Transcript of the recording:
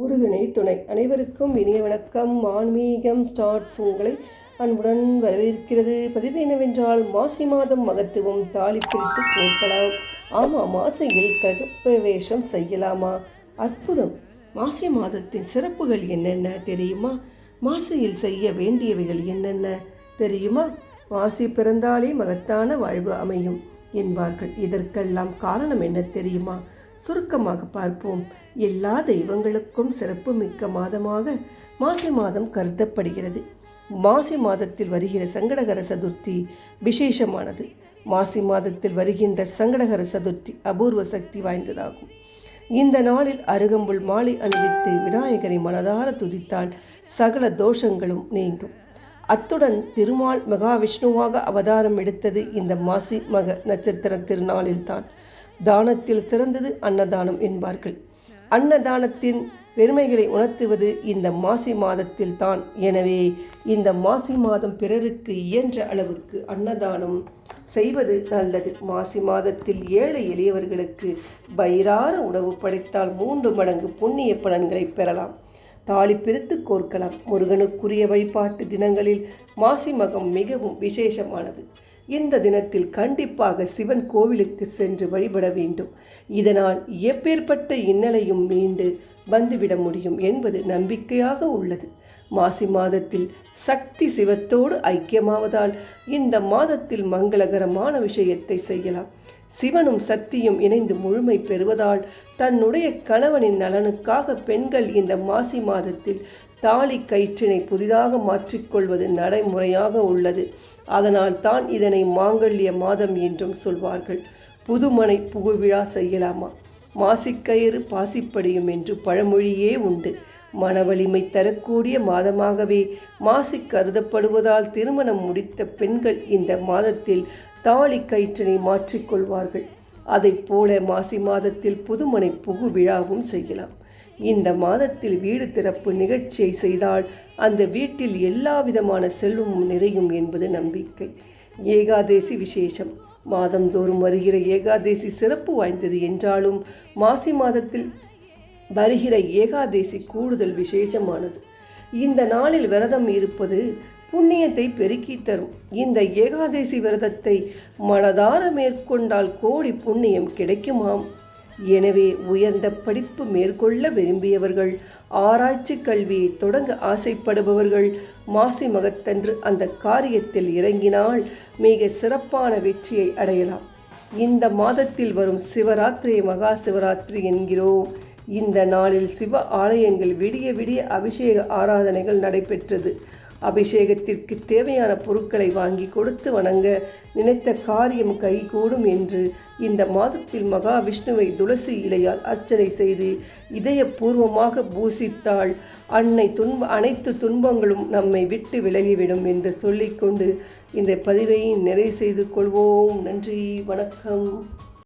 முருகனை துணை. அனைவருக்கும் இனிய வணக்கம். ஆன்மீகம் ஸ்டார்ட்ஸ் உங்களை அன்புடன் வரவேற்கிறது. பதிவு என்னவென்றால் மாசி மாதம் மகத்துவம் தாலி பிரித்து கேட்கலாம் ஆமாம் மாசையில் கிரகப்பிரவேசம் செய்யலாமா? அற்புதம். மாசி மாதத்தின் சிறப்புகள் என்னென்ன தெரியுமா? மாசியில் செய்ய வேண்டியவைகள் என்னென்ன தெரியுமா? மாசி பிறந்தாலே மகத்தான வாழ்வு அமையும் என்பார்கள். இதற்கெல்லாம் காரணம் என்ன தெரியுமா? சுருக்கமாக பார்ப்போம். எல்லா தெய்வங்களுக்கும் சிறப்பு மிக்க மாதமாக மாசி மாதம் கருதப்படுகிறது. மாசி மாதத்தில் வருகிற சங்கடகர சதுர்த்தி விசேஷமானது. மாசி மாதத்தில் வருகின்ற சங்கடகர சதுர்த்தி அபூர்வ சக்தி வாய்ந்ததாகும். இந்த நாளில் அருகம்புல் மாலை அணிவித்து விநாயகரை மனதார துதித்தால் சகல தோஷங்களும் நீங்கும். அத்துடன் திருமால் மகாவிஷ்ணுவாக அவதாரம் எடுத்தது இந்த மாசி மக நட்சத்திர திருநாளில்தான். தானத்தில் சிறந்தது அன்னதானம் என்பார்கள். அன்னதானத்தின் பெருமைகளை உணர்த்துவது இந்த மாசி மாதத்தில் தான். எனவே இந்த மாசி மாதம் பிறருக்கு இயன்ற அளவுக்கு அன்னதானம் செய்வது நல்லது. மாசி மாதத்தில் ஏழை எளியவர்களுக்கு வயிறார உணவு படைத்தால் மூன்று மடங்கு புண்ணிய பலன்களை பெறலாம். தாலி பிரித்து கோர்க்கலாம். முருகனுக்குரிய வழிபாட்டு தினங்களில் மாசி மகம் மிகவும் விசேஷமானது. இந்த தினத்தில் கண்டிப்பாக சிவன் கோவிலுக்கு சென்று வழிபட வேண்டும். இதனால் எப்பேற்பட்ட இன்னலையும் மீண்டு வந்துவிட முடியும் என்பது நம்பிக்கையாக உள்ளது. மாசி மாதத்தில் சக்தி சிவத்தோடு ஐக்கியமாவதால் இந்த மாதத்தில் மங்களகரமான விஷயத்தை செய்யலாம். சிவனும் சக்தியும் இணைந்து முழுமை பெறுவதால் தன்னுடைய கணவனின் நலனுக்காக பெண்கள் இந்த மாசி மாதத்தில் தாலி கயிற்றினை புதிதாக மாற்றிக்கொள்வது நடைமுறையாக உள்ளது. அதனால் தான் இதனை மாங்கல்ய மாதம் என்றும் சொல்வார்கள். புதுமனை புகுவிழா செய்யலாமா? மாசிக்கயிறு பாசிப்படியும் என்று பழமொழியே உண்டு. மனவலிமை தரக்கூடிய மாதமாகவே மாசி கருதப்படுவதால் திருமணம் முடித்த பெண்கள் இந்த மாதத்தில் தாலி கயிற்றினை மாற்றிக்கொள்வார்கள். அதைப் போல மாசி மாதத்தில் புதுமனை புகு விழாவும் செய்யலாம். இந்த மாதத்தில் வீடு திறப்பு நிகழ்ச்சியை செய்தால் அந்த வீட்டில் எல்லா விதமான செல்வமும் நிறையும் என்பது நம்பிக்கை. ஏகாதேசி விசேஷம். மாதந்தோறும் வருகிற ஏகாதேசி சிறப்பு வாய்ந்தது என்றாலும் மாசி மாதத்தில் வருகிற ஏகாதேசி கூடுதல் விசேஷமானது. இந்த நாளில் விரதம் இருப்பது புண்ணியத்தை பெருக்கி தரும். இந்த ஏகாதேசி விரதத்தை மனதார மேற்கொண்டால் கோடி புண்ணியம் கிடைக்குமாம். எனவே உயர்ந்த படிப்பு மேற்கொள்ள விரும்பியவர்கள் ஆராய்ச்சி கல்வியை தொடங்க ஆசைப்படுபவர்கள் மாசி மகத்தன்று அந்த காரியத்தில் இறங்கினால் மிக சிறப்பான வெற்றியை அடையலாம். இந்த மாதத்தில் வரும் சிவராத்திரி மகா சிவராத்திரி என்கிறோம். இந்த நாளில் சிவ ஆலயங்கள் விடிய விடிய அபிஷேக ஆராதனைகள் நடைபெற்றது. அபிஷேகத்திற்கு தேவையான பொருட்களை வாங்கி கொடுத்து வணங்க நினைத்த காரியம் கைகூடும் என்று இந்த மாதத்தில் மகாவிஷ்ணுவை துளசி இலையால் அர்ச்சனை செய்து இதயபூர்வமாக பூசித்தால் அன்னை துன்ப அனைத்து துன்பங்களும் நம்மை விட்டு விலகிவிடும் என்று சொல்லிக்கொண்டு இந்த பதிவை நிறைவு செய்து கொள்வோம். நன்றி வணக்கம்.